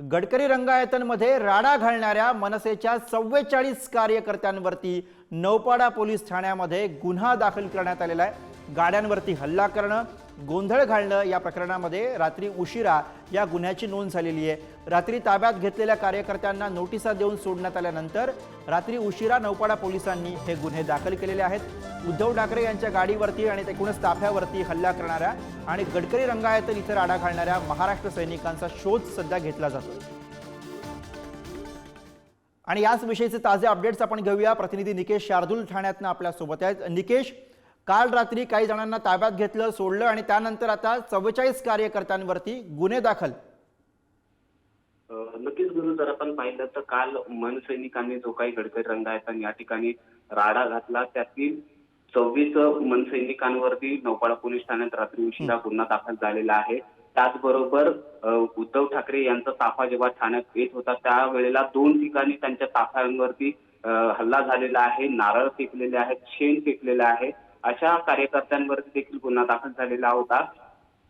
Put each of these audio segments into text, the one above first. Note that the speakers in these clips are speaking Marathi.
गडकरी रंगायतनमध्ये राडा घालणाऱ्या मनसेच्या चव्वेचाळीस कार्यकर्त्यांवरती नौपाडा पोलीस ठाण्यामध्ये गुन्हा दाखल करण्यात आलेला आहे. गाड्यांवरती हल्ला करणं गोंधळ घालणं या प्रकरणामध्ये रात्री उशिरा या गुन्ह्याची नोंद झालेली आहे. रात्री ताब्यात घेतलेल्या कार्यकर्त्यांना नोटिसा देऊन सोडण्यात आल्यानंतर रात्री उशिरा नौपाडा पोलिसांनी हे गुन्हे दाखल केलेले आहेत. उद्धव ठाकरे यांच्या गाडीवरती आणि एकूणच ताफ्यावरती हल्ला करणाऱ्या आणि गडकरी रंगायतन इतर आडा घालणाऱ्या महाराष्ट्र सैनिकांचा शोध सध्या घेतला जातो आणि याच विषयीचे ताजे अपडेट्स आपण घेऊया. प्रतिनिधी निकेश शार्दूल ठाण्यातनं आपल्यासोबत आहेत. निकेश काल रात्री काही जणांना ताब्यात घेतलं सोडलं आणि त्यानंतर आता चव्वेचाळीस कार्यकर्त्यांवरती गुन्हे दाखल. नक्कीच गुरु जर आपण पाहिलं तर काल मन सैनिकांनी जो काही गडकरी रंगायतन या ठिकाणी राडा घातला त्यातील सव्वीस मन सैनिकांवरती नौपाडा पोलीस ठाण्यात रात्री उशिरा गुन्हा दाखल झालेला आहे. त्याचबरोबर उद्धव ठाकरे यांचा ताफा जेव्हा ठाण्यात येत होता त्यावेळेला दोन ठिकाणी त्यांच्या ताफ्यांवरती हल्ला झालेला आहे. नारळ फेकलेले आहेत शेण फेकलेले आहे. अशा कार्यकर्त्यांवरती देखील गुन्हा दाखल झालेला होता.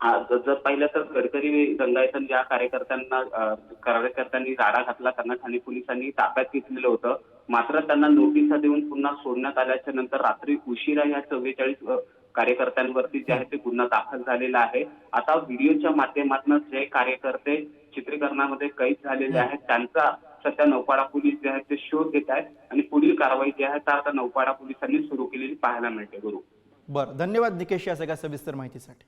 जर पाहिलं तर गडकरी रंगायतन ज्या कार्यकर्त्यांना कार्यकर्त्यांनी राडा घातला. त्यांना ठाणे पोलिसांनी ताब्यात घेतलेलं होतं. मात्र त्यांना नोटिसा देऊन पुन्हा सोडण्यात आल्याच्यानंतर रात्री उशिरा या चव्वेचाळीस कार्यकर्त्यांवरती जे आहे ते गुन्हा दाखल झालेला आहे. आता व्हिडिओच्या माध्यमातून जे कार्यकर्ते चित्रीकरणामध्ये कैद झालेले आहेत त्यांचा सध्या नौपाडा पोलीस जे आहेत ते शोध घेत आहेत आणि पुढील कारवाई जी आहे तर आता नौपाडा पोलिसांनी सुरू केलेली पाहायला मिळते गुरु. बरं. धन्यवाद निकेश या सगळ्या सविस्तर माहितीसाठी.